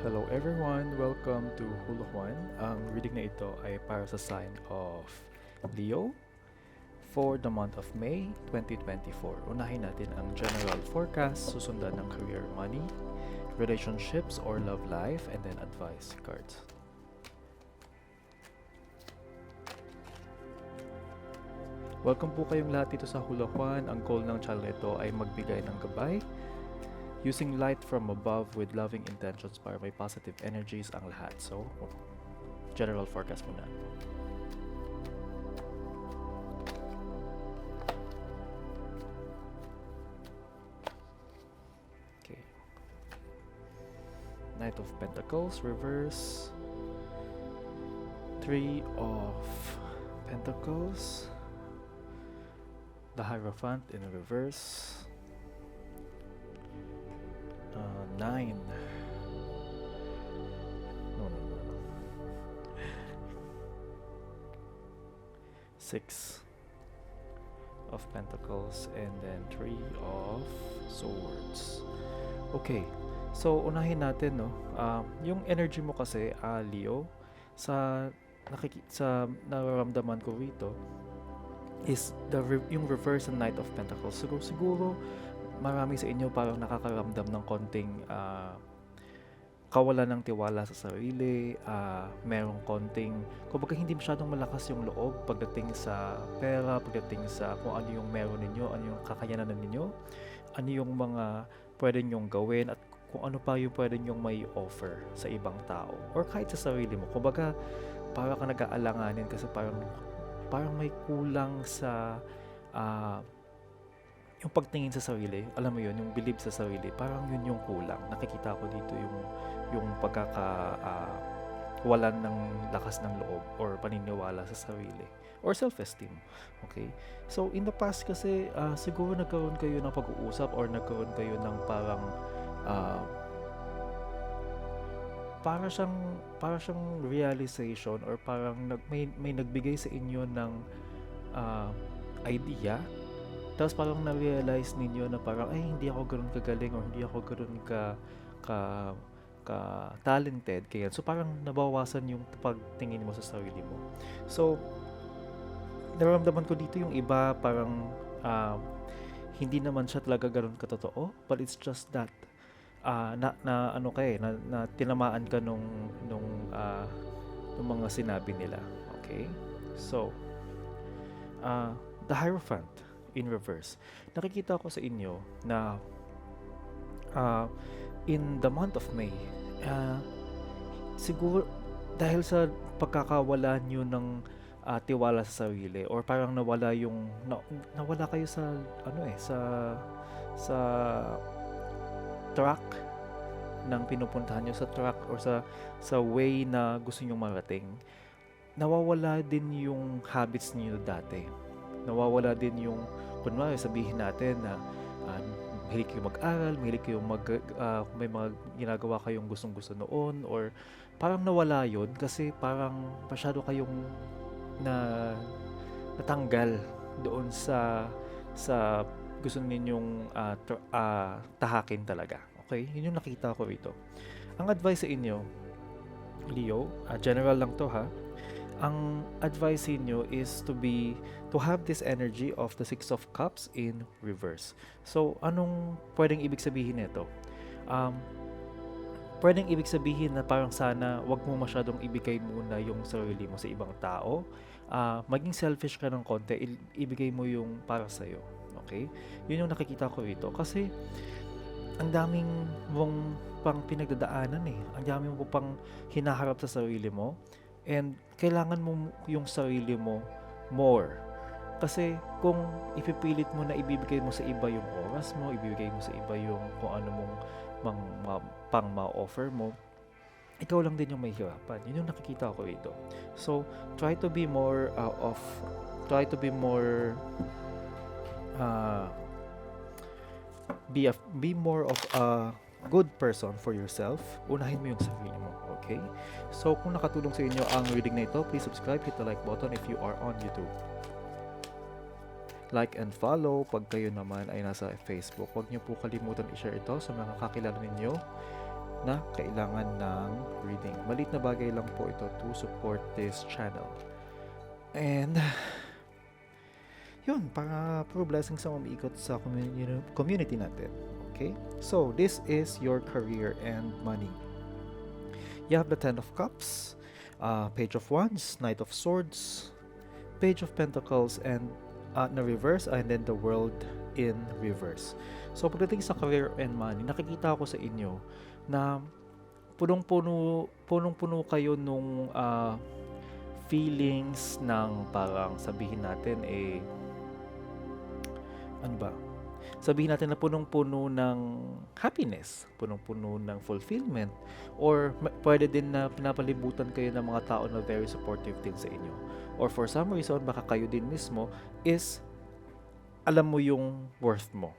Hello everyone! Welcome to Hula Juan. Ang reading na ito ay para sa sign of Leo for the month of May 2024. Unahin natin ang general forecast, susundan ng career money, relationships or love life, and then advice cards. Welcome po kayong lahat dito sa Hula Juan. Ang goal ng channel nito ay magbigay ng gabay using light from above with loving intentions para may positive energies ang lahat. So, general forecast muna. Okay. Knight of Pentacles, reverse. Three of Pentacles. The Hierophant in reverse. Nine. No, no, no, no. Six of Pentacles and then three of Swords. Okay. So, unahin natin, no? Um, yung energy mo kasi, ah, Leo, sa nakiki sa nararamdaman ko rito is the re- yung reverse ng Knight of Pentacles. Siguro, siguro marami sa inyo parang nakakaramdam ng konting ah, kawalan ng tiwala sa sarili, ah, merong konting, kumbaga hindi masyadong malakas yung loob pagdating sa pera, pagdating sa kung ano yung meron ninyo, ano yung kakayanan ninyo, ano yung mga pwede nyong gawin at kung ano pa yung pwede nyong may offer sa ibang tao or kahit sa sarili mo. Kumbaga, para ka nag-aalanganin kasi parang parang may kulang sa ah, yung pagtingin sa sarili, alam mo yun, yung believe sa sarili, parang yun yung kulang. Nakikita ko dito yung yung pagkaka ah, walan ng lakas ng loob or paniniwala sa sarili or self-esteem. Okay? So, in the past kasi, ah, siguro nagkaroon kayo ng pag-uusap or nagkaroon kayo ng parang ah, para siyang para siyang realization or parang nag, may may nagbigay sa inyo ng ah, idea tapos parang na-realize ninyo na parang ay hindi ako ganoon kagaling or hindi ako ganoon ka ka ka talented kaya so parang nabawasan yung pagtingin mo sa sarili mo. So nararamdaman ko dito yung iba parang ah, hindi naman siya talaga ganoon katotoo but it's just that ah, na, na ano ka eh, na, na tinamaan ka nung nung ah, nung mga sinabi nila. Okay? So ah, the hierophant in reverse. Nakikita ko sa inyo na ah, in the month of May ah, siguro dahil sa pagkakawala nyo ng ah, tiwala sa sarili or parang nawala yung na- nawala kayo sa ano eh sa sa track ng pinupuntahan nyo sa track or sa sa way na gusto nyo marating nawawala din yung habits niyo dati nawawala din yung kunwari sabihin natin na ah, mahilig kayo mag-aral, mahilig kayo mag kung may mga ginagawa kayong gustong gusto noon or parang nawala yon kasi parang masyado kayong na natanggal doon sa sa gusto ninyong ah, tr- ah, tahakin talaga. Okay? Yun yung nakita ko rito. Ang advice sa inyo, Leo, ah, general lang to ha. Ang advice sa inyo is to be to have this energy of the Six of Cups in reverse. So, anong pwedeng ibig sabihin nito? Um, pwedeng ibig sabihin na parang sana wag mo masyadong ibigay muna yung sarili mo sa ibang tao. Ah, maging selfish ka ng konti, ibigay mo yung para sa'yo. Okay? Yun yung nakikita ko rito. Kasi, ang daming mong pang pinagdadaanan eh. Ang dami mo pang hinaharap sa sarili mo. And kailangan mo yung sarili mo more. Kasi kung ipipilit mo na ibibigay mo sa iba yung oras mo, ibibigay mo sa iba yung kung ano mong mang, ma, pang ma-offer mo, ikaw lang din yung may hirapan. Yun yung nakikita ko rito. So, try to be more uh, of, try to be more, uh, be, a, be more of a good person for yourself. Unahin mo yung sarili mo, okay? So, kung nakatulong sa inyo ang reading na ito, please subscribe, hit the like button if you are on YouTube. like and follow. Pag kayo naman ay nasa Facebook, huwag niyo po kalimutan i-share ito sa mga kakilala ninyo. na kailangan ng reading. Maliit na bagay lang po ito to support this channel. And yun, para pro blessings ang umiikot sa community natin. Okay? So, this is your career and money. You have the Ten of Cups, uh, Page of Wands, Knight of Swords, Page of Pentacles, and uh, na reverse, and then the World in reverse. So, pagdating sa career and money, nakikita ko sa inyo na punong-puno, punong-puno kayo nung uh, feelings ng parang sabihin natin eh ano ba? Sabihin natin na punong-puno ng happiness, punong-puno ng fulfillment, or pwede din na pinapalibutan kayo ng mga tao na very supportive din sa inyo. Or for some reason, baka kayo din mismo is alam mo yung worth mo.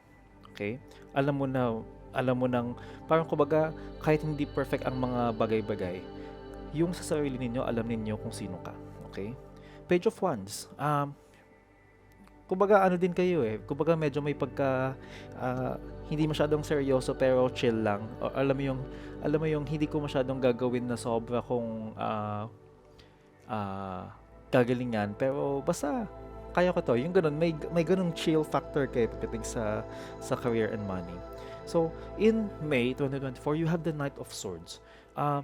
Okay? Alam mo na alam mo nang parang kumbaga kahit hindi perfect ang mga bagay-bagay, yung sa sarili ninyo, alam ninyo kung sino ka. Okay? Page of Wands. Um, kumbaga ano din kayo eh. Kumbaga medyo may pagka ah, hindi masyadong seryoso pero chill lang. O, alam mo yung alam mo yung hindi ko masyadong gagawin na sobra kung ah ah, gagalingan pero basta kaya ko to. Yung ganun, may may ganung chill factor kay pagdating sa sa career and money. So, in May 2024, you have the Knight of Swords. Uh,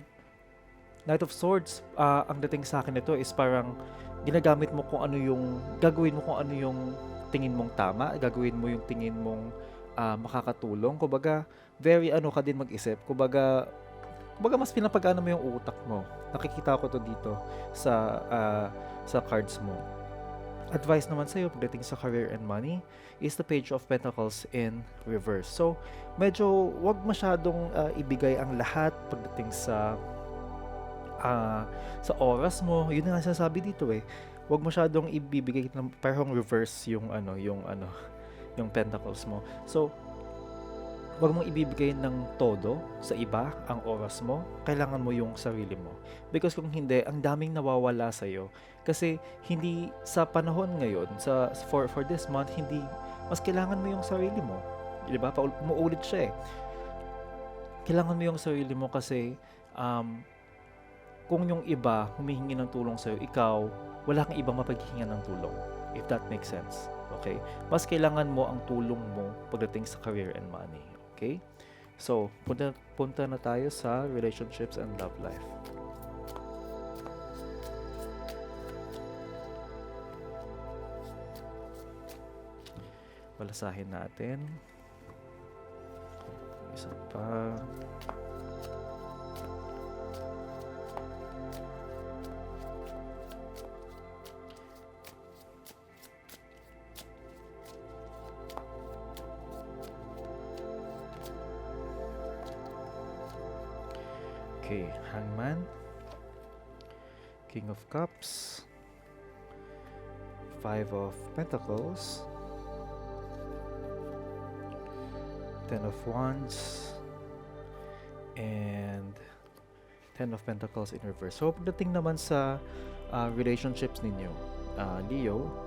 Knight of Swords, ah, ang dating sa akin nito is parang ginagamit mo kung ano yung gagawin mo kung ano yung tingin mong tama, gagawin mo yung tingin mong ah, makakatulong. Kumbaga, very ano ka din mag-isip. Kumbaga, kumbaga mas pinapagana mo yung utak mo. Nakikita ko to dito sa ah, sa cards mo. Advice naman sa'yo pagdating sa career and money is the Page of Pentacles in reverse. So, medyo wag masyadong ah, ibigay ang lahat pagdating sa ah, sa oras mo. Yun nga sinasabi dito eh. Wag masyadong ibibigay ng parang reverse yung ano, yung ano, yung pentacles mo. So, wag mong ibibigay ng todo sa iba ang oras mo. Kailangan mo yung sarili mo. Because kung hindi, ang daming nawawala sa iyo. Kasi hindi sa panahon ngayon, sa for for this month, hindi mas kailangan mo yung sarili mo. 'Di ba? Paul- Umuulit siya eh. Kailangan mo yung sarili mo kasi um, kung yung iba humihingi ng tulong sa'yo, ikaw, wala kang ibang mapaghihingan ng tulong. If that makes sense. Okay? Mas kailangan mo ang tulong mo pagdating sa career and money. Okay? So, punta, punta na tayo sa relationships and love life. Balasahin natin. Isa pa. King of Cups, Five of Pentacles, Ten of Wands, and Ten of Pentacles in reverse. So, pagdating naman sa uh, relationships ninyo, uh, Leo,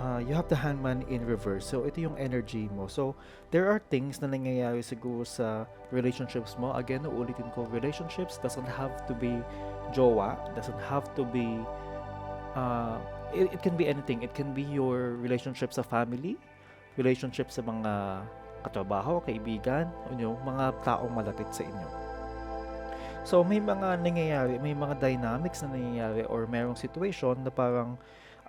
uh, you have the hangman in reverse. So, ito yung energy mo. So, there are things na nangyayari siguro sa relationships mo. Again, uulitin ko, relationships doesn't have to be jowa, doesn't have to be, uh, it, it can be anything. It can be your relationship sa family, relationship sa mga katrabaho, kaibigan, you know, mga taong malapit sa inyo. So, may mga nangyayari, may mga dynamics na nangyayari or merong situation na parang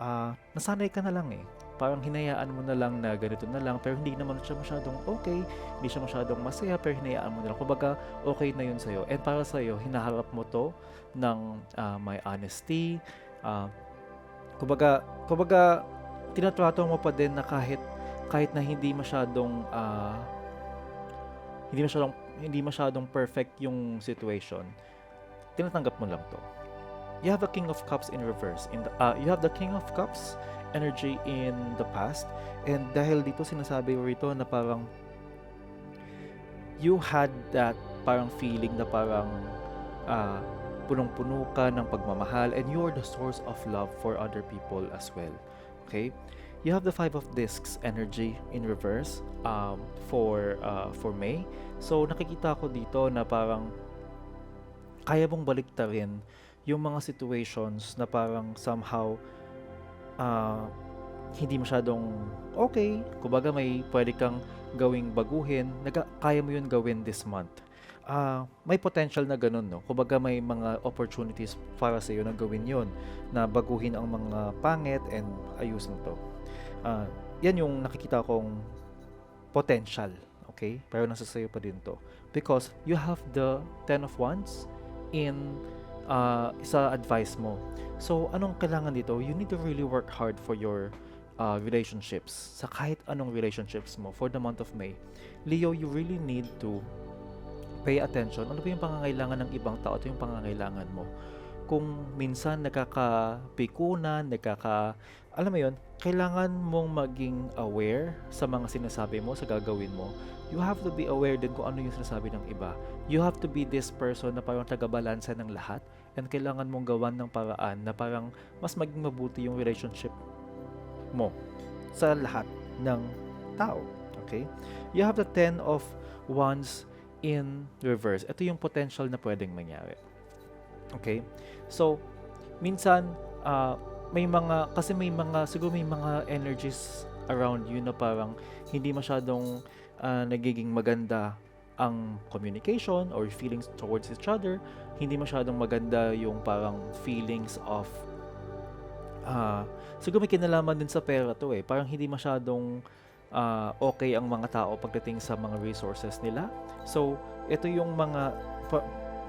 ah, nasanay ka na lang eh. Parang hinayaan mo na lang na ganito na lang pero hindi naman siya masyadong okay, hindi siya masyadong masaya pero hinayaan mo na lang. Kumbaga, okay na yun sa'yo. And para sa'yo, hinaharap mo to ng ah, may honesty. ah, kumbaga, kumbaga, tinatrato mo pa din na kahit kahit na hindi masyadong ah, hindi masyadong hindi masyadong perfect yung situation, tinatanggap mo lang to you have the King of Cups in reverse. In the, uh, you have the King of Cups energy in the past. And dahil dito sinasabi ko rito na parang you had that parang feeling na parang uh, punong-puno ka ng pagmamahal and you're the source of love for other people as well. Okay? you have the five of discs energy in reverse um, for uh, for May. So nakikita ko dito na parang kaya mong baliktarin yung mga situations na parang somehow ah, hindi masyadong okay. Kumbaga may pwede kang gawing baguhin. Naga, kaya mo yun gawin this month. Ah, may potential na ganun, no? Kumbaga may mga opportunities para sa iyo na gawin yun. Na baguhin ang mga pangit and ayusin to. Ah, yan yung nakikita kong potential. Okay? Pero nasa sayo pa din to. Because you have the Ten of Wands in uh, sa advice mo. So, anong kailangan dito? You need to really work hard for your uh, relationships. Sa kahit anong relationships mo for the month of May. Leo, you really need to pay attention. Ano ba yung pangangailangan ng ibang tao? Ito yung pangangailangan mo. Kung minsan nakakapikunan, nakaka... Alam mo yon kailangan mong maging aware sa mga sinasabi mo, sa gagawin mo. You have to be aware din kung ano yung sinasabi ng iba. You have to be this person na parang tagabalansa ng lahat and kailangan mong gawan ng paraan na parang mas maging mabuti yung relationship mo sa lahat ng tao. Okay? You have the 10 of Wands in reverse. Ito yung potential na pwedeng mangyari. Okay? So, minsan, uh, may mga, kasi may mga, siguro may mga energies around you na parang hindi masyadong uh, nagiging maganda ang communication or feelings towards each other. Hindi masyadong maganda yung parang feelings of uh, siguro may kinalaman din sa pera to eh. Parang hindi masyadong uh, okay ang mga tao pagdating sa mga resources nila. So, ito yung mga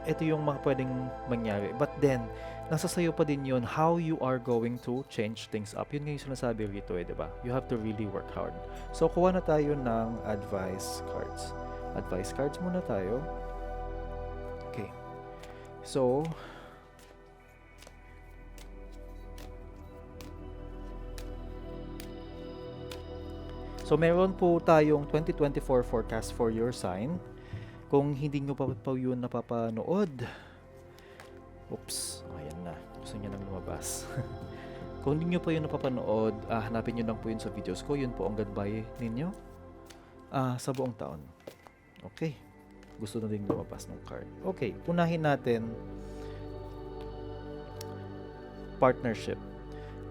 ito yung mga pwedeng mangyari. But then, nasa sayo pa din yun how you are going to change things up. Yun nga yung sinasabi rito eh, di ba? You have to really work hard. So, kuha na tayo ng advice cards. Advice cards muna tayo. Okay. So, So, meron po tayong 2024 forecast for your sign. Kung hindi nyo pa, pa yun napapanood, oops, na, gusto niya nang lumabas. Kung hindi nyo pa yun napapanood, ah, hanapin nyo lang po yun sa videos ko. Yun po ang goodbye ninyo ah, sa buong taon. Okay. Gusto na din lumabas ng card. Okay, unahin natin partnership.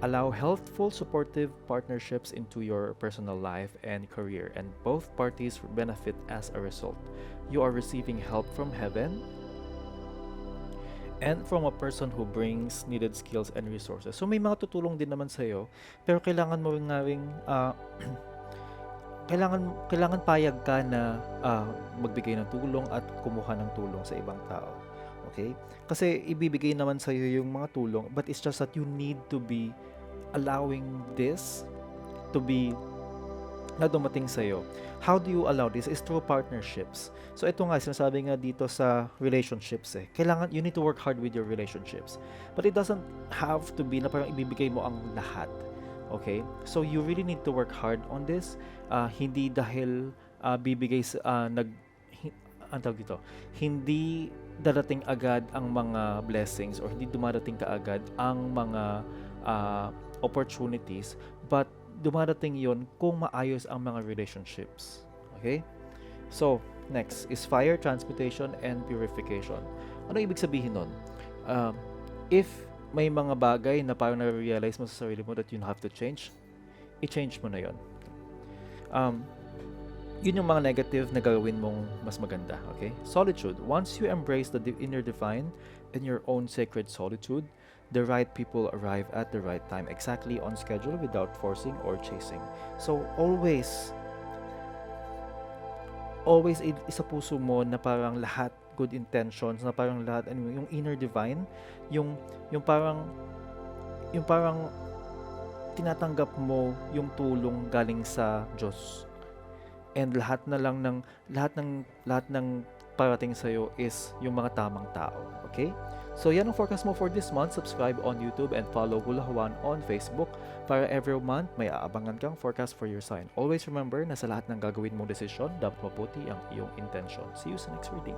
Allow healthful, supportive partnerships into your personal life and career, and both parties benefit as a result. You are receiving help from heaven and from a person who brings needed skills and resources. So may mga tutulong din naman sa iyo, pero kailangan mo nga ring uh, kailangan kailangan payag ka na uh, magbigay ng tulong at kumuha ng tulong sa ibang tao. Okay? Kasi ibibigay naman sa iyo yung mga tulong, but it's just that you need to be allowing this to be na dumating sa iyo. How do you allow this? Is through partnerships. So ito nga sinasabi nga dito sa relationships eh. Kailangan you need to work hard with your relationships. But it doesn't have to be na parang ibibigay mo ang lahat. Okay? So you really need to work hard on this. Uh, hindi dahil uh, bibigay uh, nag ang tawag dito, hindi darating agad ang mga blessings or hindi dumarating kaagad ang mga uh, opportunities but dumarating yon kung maayos ang mga relationships. Okay? So, next is fire, transmutation, and purification. Ano ibig sabihin nun? Um, if may mga bagay na parang na-realize mo sa sarili mo that you have to change, i-change mo na yon. Um, yun yung mga negative na gagawin mong mas maganda. Okay? Solitude. Once you embrace the inner divine in your own sacred solitude, the right people arrive at the right time, exactly on schedule without forcing or chasing. So, always, always isa puso mo na parang lahat good intentions, na parang lahat, ano, yung inner divine, yung, yung parang, yung parang tinatanggap mo yung tulong galing sa Diyos. And lahat na lang ng, lahat ng, lahat ng parating sa'yo is yung mga tamang tao. Okay? So yan ang forecast mo for this month. Subscribe on YouTube and follow Hula Juan on Facebook para every month may aabangan kang forecast for your sign. Always remember na sa lahat ng gagawin mong desisyon, dapat mabuti ang iyong intention. See you sa next reading.